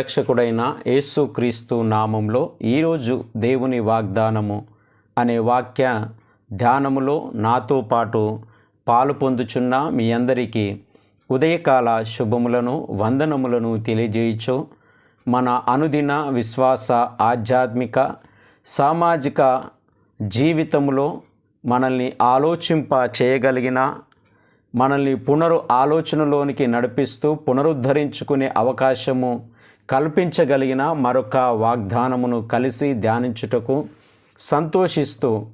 రక్షకుడైన యేసుక్రీస్తు నామంలో ఈరోజు దేవుని వాగ్దానము అనే వాక్య ధ్యానములో నాతో పాటు పాలు పొందుచున్న మీ అందరికీ ఉదయకాల శుభములను వందనములను తెలియజేయచ్చు మన అనుదిన విశ్వాస ఆధ్యాత్మిక సామాజిక జీవితంలో మనల్ని ఆలోచింప చేయగలిగిన మనల్ని పునరు ఆలోచనలోనికి నడిపిస్తూ పునరుద్ధరించుకునే అవకాశము కల్పించగలిగిన మరొక వాగ్దానమును కలిసి ధ్యానించుటకు సంతోషిస్తూ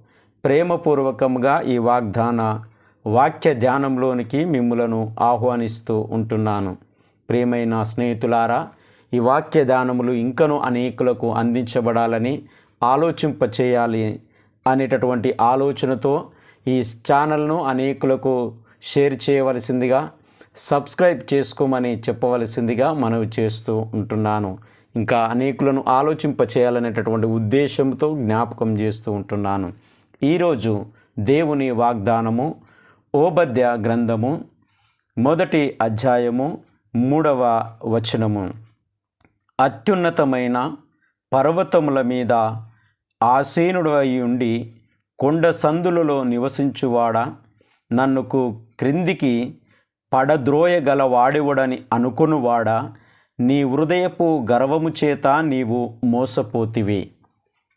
ప్రేమపూర్వకంగా ఈ వాగ్దాన వాక్య ధ్యానంలోనికి మిమ్ములను ఆహ్వానిస్తూ ఉంటున్నాను. ప్రియమైన స్నేహితులారా ఈ వాక్య ధ్యానములు ఇంకను అనేకులకు అందించబడాలని ఆలోచింప చేయాలి అనేటటువంటి ఆలోచనతో ఈ ఛానల్ను అనేకులకు షేర్ చేయవలసిందిగా సబ్స్క్రైబ్ చేసుకోమని చెప్పవలసిందిగా మనవి చేస్తూ ఉంటున్నాను. ఇంకా అనేకులను ఆలోచింప చేయాలనేటటువంటి ఉద్దేశంతో జ్ఞాపకం చేస్తూ ఉంటున్నాను. ఈరోజు దేవుని వాగ్దానము ఓబద్య గ్రంథము మొదటి అధ్యాయము మూడవ వచనము. అత్యున్నతమైన పర్వతముల మీద ఆసీనుడై ఉండి కొండ సందులలో నివసించువాడా? నన్నుకు క్రిందికి పడద్రోయగల వాడివడని అనుకొనువాడా? నీ హృదయపు గర్వము చేత నీవు మోసపోతివి.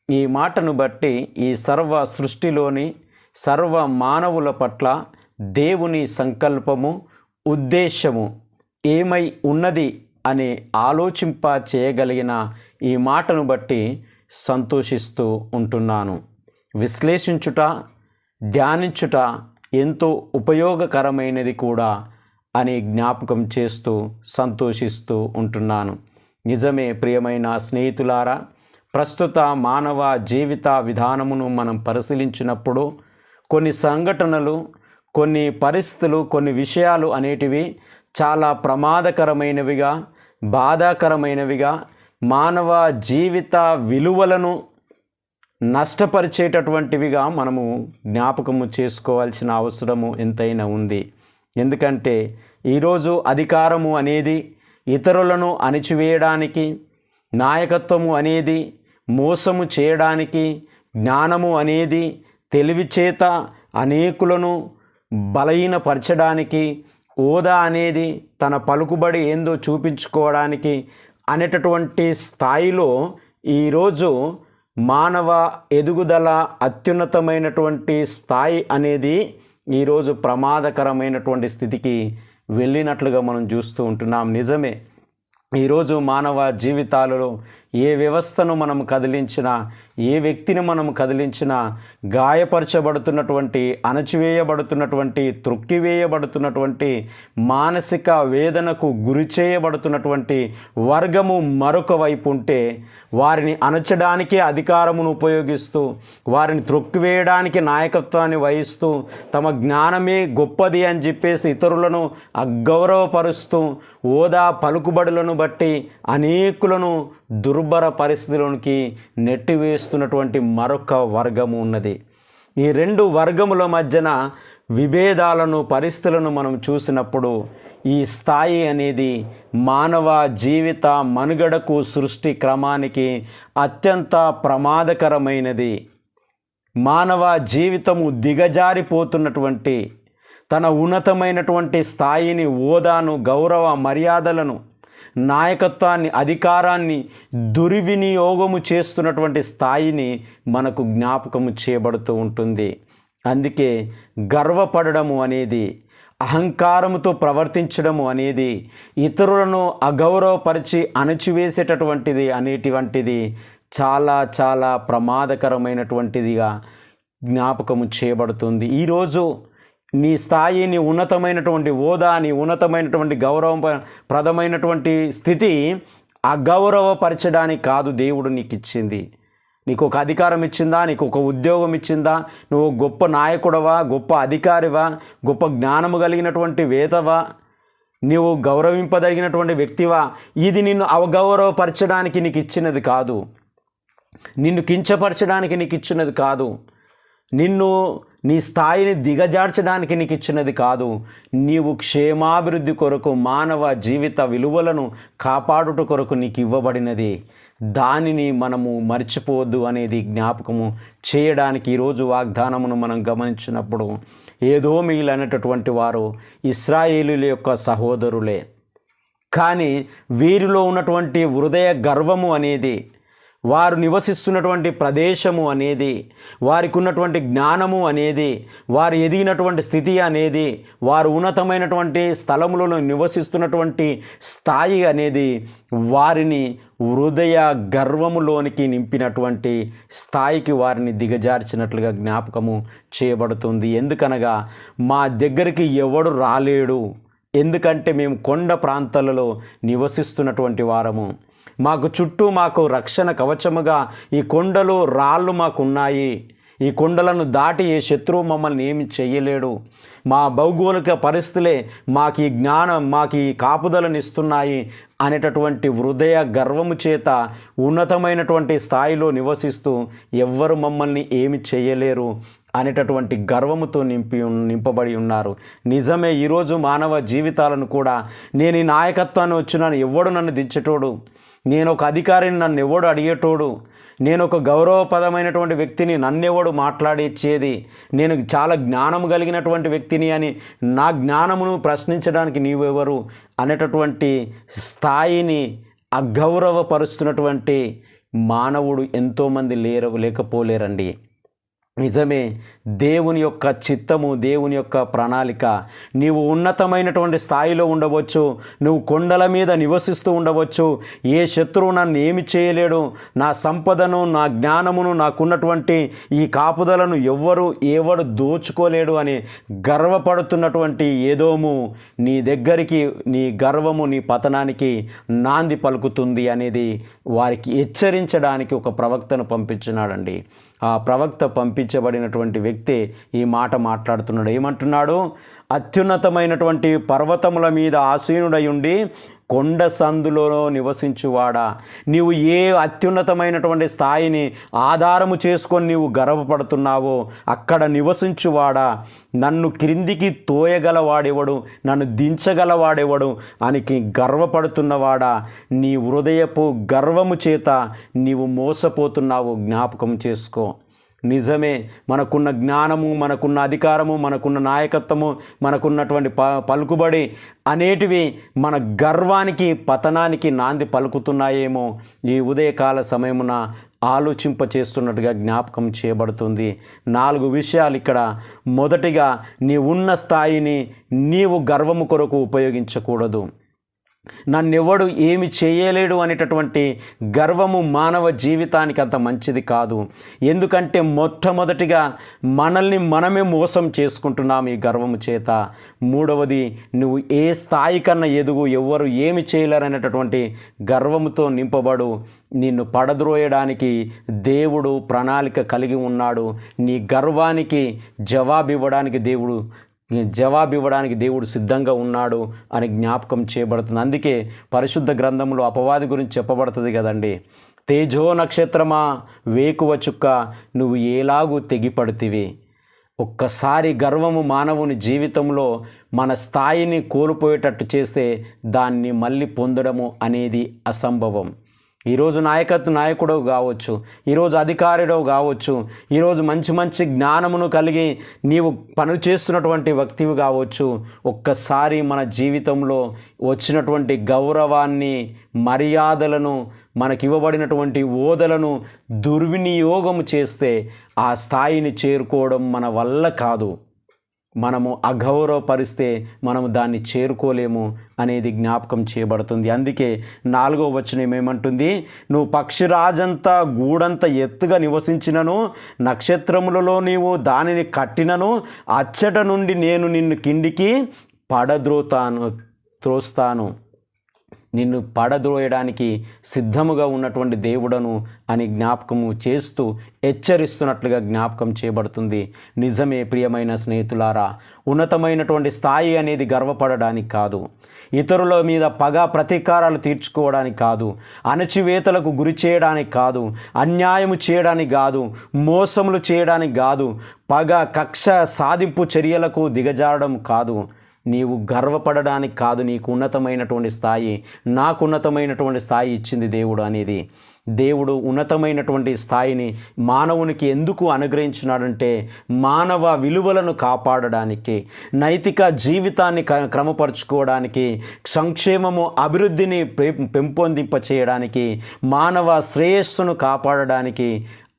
ఈ మాటను బట్టి ఈ సర్వ సృష్టిలోని సర్వ మానవుల పట్ల దేవుని సంకల్పము ఉద్దేశము ఏమై ఉన్నది అని ఆలోచింప చేయగలిగిన ఈ మాటను బట్టి సంతోషిస్తూ ఉంటున్నాను. విశ్లేషించుట ధ్యానించుట ఎంతో ఉపయోగకరమైనది కూడా అని జ్ఞాపకం చేస్తూ సంతోషిస్తూ ఉంటున్నాను. నిజమే ప్రియమైన స్నేహితులారా ప్రస్తుత మానవ జీవిత విధానమును మనం పరిశీలించినప్పుడు కొన్ని సంఘటనలు కొన్ని పరిస్థితులు కొన్ని విషయాలు అనేటివి చాలా ప్రమాదకరమైనవిగా బాధాకరమైనవిగా మానవ జీవిత విలువలను నష్టపరిచేటటువంటివిగా మనము జ్ఞాపకము చేసుకోవాల్సిన అవసరము ఎంతైనా ఉంది. ఎందుకంటే ఈరోజు అధికారము అనేది ఇతరులను అణిచివేయడానికి నాయకత్వము అనేది మోసము చేయడానికి జ్ఞానము అనేది తెలివి చేత అనేకులను బలహీనపరచడానికి హోదా అనేది తన పలుకుబడి ఏందో చూపించుకోవడానికి అనేటటువంటి స్థాయిలో ఈరోజు మానవ ఎదుగుదల అత్యున్నతమైనటువంటి స్థాయి అనేది ఈరోజు ప్రమాదకరమైనటువంటి స్థితికి వెళ్ళినట్లుగా మనం చూస్తూ ఉంటున్నాం. నిజమే. ఈరోజు మానవ జీవితాలలో ఏ వ్యవస్థను మనం కదిలించినా ఏ వ్యక్తిని మనం కదిలించినా గాయపరచబడుతున్నటువంటి అణచివేయబడుతున్నటువంటి త్రొక్కివేయబడుతున్నటువంటి మానసిక వేదనకు గురి చేయబడుతున్నటువంటి వర్గము మరొక వైపు ఉంటే వారిని అణచడానికి అధికారమును ఉపయోగిస్తూ వారిని త్రొక్కివేయడానికి నాయకత్వాన్ని వహిస్తూ తమ జ్ఞానమే గొప్పది అని చెప్పేసి ఇతరులను అగౌరవపరుస్తూ హోదా పలుకుబడులను బట్టి అనేకులను దుర్భర పరిస్థితులకి నెట్టివేస్తున్నటువంటి మరొక వర్గము ఉన్నది. ఈ రెండు వర్గముల మధ్యన విభేదాలను పరిస్థితులను మనం చూసినప్పుడు ఈ స్థాయి అనేది మానవ జీవిత మనుగడకు సృష్టి క్రమానికి అత్యంత ప్రమాదకరమైనది. మానవ జీవితము దిగజారిపోతున్నటువంటి తన ఉన్నతమైనటువంటి స్థాయిని హోదాను గౌరవ మర్యాదలను నాయకత్వాన్ని అధికారాన్ని దుర్వినియోగము చేస్తున్నటువంటి స్థాయిని మనకు జ్ఞాపకము చేయబడుతూ ఉంటుంది. అందుకే గర్వపడము అనేది అహంకారముతో ప్రవర్తించడము అనేది ఇతరులను అగౌరవపరిచి అణచివేసేటటువంటిది అనేటువంటిది చాలా చాలా ప్రమాదకరమైనటువంటిదిగా జ్ఞాపకము చేయబడుతుంది. ఈరోజు నీ స్థాయి నీ ఉన్నతమైనటువంటి హోదా నీ ఉన్నతమైనటువంటి గౌరవం ప్రదమైనటువంటి స్థితి అగౌరవపరచడానికి కాదు దేవుడు నీకు ఇచ్చింది నీకు ఒక అధికారం ఇచ్చిందా? నీకు ఒక ఉద్యోగం ఇచ్చిందా? నువ్వు గొప్ప నాయకుడవా? గొప్ప అధికారివా? గొప్ప జ్ఞానము కలిగినటువంటి వేతవా నీవు గౌరవింపదగినటువంటి వ్యక్తివా? ఇది నిన్ను అవగౌరవపరచడానికి నీకు ఇచ్చినది కాదు. నిన్ను కించపరచడానికి నీకు ఇచ్చినది కాదు. నిన్ను నీ స్థాయిని దిగజార్చడానికి నీకు ఇచ్చినది కాదు. నీవు క్షేమాభివృద్ధి కొరకు మానవ జీవిత విలువలను కాపాడుట కొరకు నీకు ఇవ్వబడినది దానిని మనము మర్చిపోవద్దు అనేది జ్ఞాపకము చేయడానికి ఈరోజు వాగ్దానమును మనం గమనించినప్పుడు ఏదో మిగిలినటువంటి వారు ఇస్రాయేలుల యొక్క సహోదరులే. కానీ వీరిలో ఉన్నటువంటి హృదయ గర్వము అనేది వారు నివసిస్తున్నటువంటి ప్రదేశము అనేది వారికి ఉన్నటువంటి జ్ఞానము అనేది వారు ఎదిగినటువంటి స్థితి అనేది వారు ఉన్నతమైనటువంటి స్థలములలో నివసిస్తున్నటువంటి స్థాయి అనేది వారిని హృదయ గర్వములోనికి నింపినటువంటి స్థాయికి వారిని దిగజార్చినట్లుగా జ్ఞాపకము చేయబడుతుంది. ఎందుకనగా మా దగ్గరికి ఎవడు రాలేడు. ఎందుకంటే మేము కొండ ప్రాంతాలలో నివసిస్తున్నటువంటి వారము. మాకు చుట్టూ మాకు రక్షణ కవచముగా ఈ కొండలు రాళ్ళు మాకున్నాయి. ఈ కొండలను దాటి ఏ శత్రువు మమ్మల్ని ఏమి చేయలేడు. మా భౌగోళిక పరిస్థితులే మాకు ఈ జ్ఞానం మాకు ఈ కాపుదలను ఇస్తున్నాయి అనేటటువంటి హృదయ గర్వము చేత ఉన్నతమైనటువంటి స్థాయిలో నివసిస్తూ ఎవ్వరు మమ్మల్ని ఏమి చేయలేరు అనేటటువంటి గర్వముతో నింపి నింపబడి ఉన్నారు. నిజమే ఈరోజు మానవ జీవితాలను కూడా నేను ఈ నాయకత్వాన్ని వచ్చినాను ఎవడు నన్ను దించేటోడు? నేను ఒక అధికారిని నన్ను ఎవడు అడిగేటోడు? నేను ఒక గౌరవపదమైనటువంటి వ్యక్తిని నన్నెవడు మాట్లాడిచ్చేది? నేను చాలా జ్ఞానం కలిగినటువంటి వ్యక్తిని అని నా జ్ఞానమును ప్రశ్నించడానికి నీవెవరు? అనేటటువంటి స్థాయిని అగౌరవపరుస్తున్నటువంటి మానవుడు ఎంతోమంది లేరు లేకపోలేరండి. నిజమే దేవుని యొక్క చిత్తము దేవుని యొక్క ప్రణాళిక. నీవు ఉన్నతమైనటువంటి స్థాయిలో ఉండవచ్చు నువ్వు కొండల మీద నివసిస్తూ ఉండవచ్చు. ఏ శత్రువు నన్ను ఏమి చేయలేడు. నా సంపదను నా జ్ఞానమును నాకున్నటువంటి ఈ కాపుదలను ఎవ్వరు ఎవడు దోచుకోలేడు అని గర్వపడుతున్నటువంటి ఏదోము నీ దగ్గరికి నీ గర్వము నీ పతనానికి నాంది పలుకుతుంది అనేది వారికి హెచ్చరించడానికి ఒక ప్రవక్తను పంపించినాడండి. ప్రవక్త పంపించబడినటువంటి వ్యక్తి ఈ మాట మాట్లాడుతున్నాడు. ఏమంటున్నాడు? అత్యున్నతమైనటువంటి పర్వతముల మీద ఆసీనుడై ఉండి కొండ సందులో నివసించువాడా? నీవు ఏ అత్యున్నతమైనటువంటి స్థాయిని ఆధారము చేసుకొని నీవు గర్వపడుతున్నావో అక్కడ నివసించువాడా? నన్ను క్రిందికి తోయగలవాడెవడు? నన్ను దించగలవాడెవడు? అనికి గర్వపడుతున్నవాడా? నీ హృదయపు గర్వము చేత నీవు మోసపోతున్నావు. జ్ఞాపకం చేసుకో. నిజమే. మనకున్న జ్ఞానము మనకున్న అధికారము మనకున్న నాయకత్వము మనకున్నటువంటి ప పలుకుబడి అనేటివి మన గర్వానికి పతనానికి నాంది పలుకుతున్నాయేమో. ఈ ఉదయకాల సమయమున ఆలోచింప చేస్తున్నట్టుగా జ్ఞాపకం చేయబడుతుంది. నాలుగు విషయాలు ఇక్కడ. మొదటిగా నీ ఉన్న స్థాయిని నీవు గర్వము కొరకు ఉపయోగించకూడదు. నన్నెవడు ఏమి చేయలేడు అనేటటువంటి గర్వము మానవ జీవితానికి అంత మంచిది కాదు. ఎందుకంటే మొట్టమొదటిగా మనల్ని మనమే మోసం చేసుకుంటున్నాం ఈ గర్వము చేత. మూడవది నువ్వు ఏ స్థాయి కన్నా ఎదుగు ఎవ్వరు ఏమి చేయలేరనేటటువంటి గర్వముతో నింపబడు. నిన్ను పడద్రోయడానికి దేవుడు ప్రణాళిక కలిగి ఉన్నాడు. నీ గర్వానికి జవాబివ్వడానికి దేవుడు జవాబు ఇవ్వడానికి దేవుడు సిద్ధంగా ఉన్నాడు అని జ్ఞాపకం చేయబడుతుంది. అందుకే పరిశుద్ధ గ్రంథంలో అపవాది గురించి చెప్పబడుతుంది కదండి. తేజో నక్షత్రమా వేకువ చుక్క నువ్వు ఏలాగూ తెగిపడితివి. ఒక్కసారి గర్వము మానవుని జీవితంలో మన స్థాయిని కోల్పోయేటట్టు చేస్తే దాన్ని మళ్ళీ పొందడము అనేది అసంభవం. ఈరోజు నాయకత్వ నాయకుడు కావచ్చు ఈరోజు అధికారుడు కావచ్చు ఈరోజు మంచి మంచి జ్ఞానమును కలిగి నీవు పనులు చేస్తున్నటువంటి వ్యక్తివి కావచ్చు ఒక్కసారి మన జీవితంలో వచ్చినటువంటి గౌరవాన్ని మర్యాదలను మనకి ఇవ్వబడినటువంటి ఓదలను దుర్వినియోగం చేస్తే ఆ స్థాయిని చేరుకోవడం మన వల్ల కాదు. మనము అగౌరవపరిస్తే మనము దాన్ని చేరుకోలేము అనేది జ్ఞాపకం చేయబడుతుంది. అందుకే నాలుగో వచనం ఏమంటుంది? నువ్వు పక్షిరాజంతా గూడంత ఎత్తుగా నివసించినను నక్షత్రములలో నీవు దానిని కట్టినను అచ్చట నుండి నేను నిన్ను కిండికి పడద్రోతాను త్రోస్తాను. నిన్ను పడద్రోయడానికి సిద్ధముగా ఉన్నటువంటి దేవుడను అని జ్ఞాపకము చేస్తూ హెచ్చరిస్తున్నట్లుగా జ్ఞాపకం చేయబడుతుంది. నిజమే ప్రియమైన స్నేహితులారా ఉన్నతమైనటువంటి స్థాయి అనేది గర్వపడడానికి కాదు. ఇతరుల మీద పగ ప్రతీకారాలు తీర్చుకోవడానికి కాదు. అణచివేతలకు గురి చేయడానికి కాదు. అన్యాయము చేయడానికి కాదు. మోసములు చేయడానికి కాదు. పగ కక్ష సాధింపు చర్యలకు దిగజారడం కాదు. నీవు గర్వపడడానికి కాదు నీకు ఉన్నతమైనటువంటి స్థాయి నాకు ఉన్నతమైనటువంటి స్థాయి ఇచ్చింది దేవుడు అనేది. దేవుడు ఉన్నతమైనటువంటి స్థాయిని మానవునికి ఎందుకు అనుగ్రహించినాడంటే మానవ విలువలను కాపాడడానికి నైతిక జీవితాన్ని క క్రమపరుచుకోవడానికి సంక్షేమము అభివృద్ధిని పెం- పెంపొందింప చేయడానికి మానవ శ్రేయస్సును కాపాడడానికి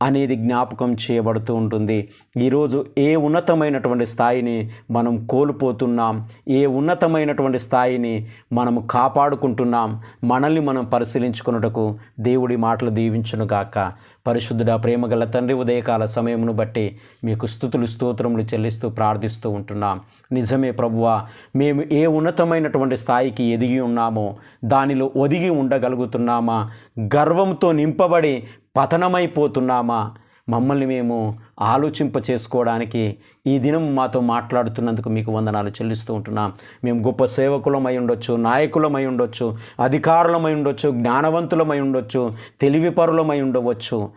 అనేది జ్ఞాపకం చేయబడుతూ ఉంటుంది. ఈరోజు ఏ ఉన్నతమైనటువంటి స్థాయిని మనం కోల్పోతున్నాం? ఏ ఉన్నతమైనటువంటి స్థాయిని మనము కాపాడుకుంటున్నాం? మనల్ని మనం పరిశీలించుకున్నటకు దేవుడి మాటలు దీవించునుగాక పరిశుద్ధుడ ప్రేమగల తండ్రి ఉదయకాల సమయమును బట్టి మీకు స్థుతులు స్తోత్రములు చెల్లిస్తూ ప్రార్థిస్తూ ఉంటున్నాం. నిజమే ప్రభువా మేము ఏ ఉన్నతమైనటువంటి స్థాయికి ఎదిగి ఉన్నామో దానిలో ఒదిగి ఉండగలుగుతున్నామా? గర్వంతో నింపబడి పతనమైపోతున్నామా? మమ్మల్ని మేము ఆలోచింప చేసుకోవడానికి ఈ దినం మాతో మాట్లాడుతున్నందుకు మీకు వందనాలు చెల్లిస్తూ ఉంటున్నాం. మేము గొప్ప సేవకులమై ఉండొచ్చు నాయకులమై ఉండొచ్చు అధికారులమై ఉండొచ్చు జ్ఞానవంతులమై ఉండొచ్చు తెలివిపరులమై ఉండవచ్చు.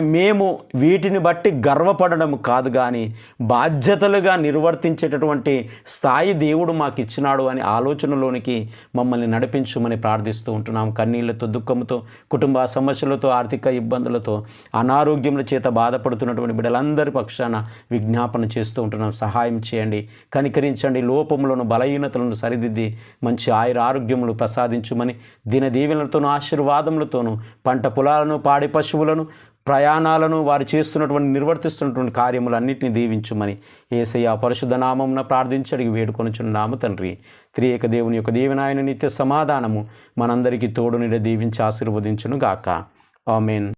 మేము వీటిని బట్టి గర్వపడడం కాదు కానీ బాధ్యతలుగా నిర్వర్తించేటటువంటి స్థాయి దేవుడు మాకు ఇచ్చినాడు అనే ఆలోచనలోనికి మమ్మల్ని నడిపించుమని ప్రార్థిస్తూ ఉంటున్నాం. కన్నీళ్ళతో దుఃఖంతో కుటుంబ సమస్యలతో ఆర్థిక ఇబ్బందులతో అనారోగ్యముల చేత బాధపడుతున్నటువంటి బిడ్డలందరి పక్షాన విజ్ఞాపన చేస్తూ ఉంటున్నాం. సహాయం చేయండి. కనికరించండి. లోపములను బలహీనతలను సరిదిద్ది మంచి ఆయుర ఆరోగ్యములు ప్రసాదించుమని దిన దీవెనలతోనూ ఆశీర్వాదములతోనూ పంట పొలాలను పాడి పశువులను ప్రయాణాలను వారు చేస్తున్నటువంటి నిర్వర్తిస్తున్నటువంటి కార్యములన్నింటినీ దీవించుమని ఏసయ్య పరిశుద్ధ నామమున ప్రార్థించడికి వేడుకొనుచున్నాము తండ్రి. త్రియేక దేవుని యొక్క దీవెనాయన నిత్య సమాధానము మనందరికీ తోడునిడ దీవించి ఆశీర్వదించును గాక ఆమెన్.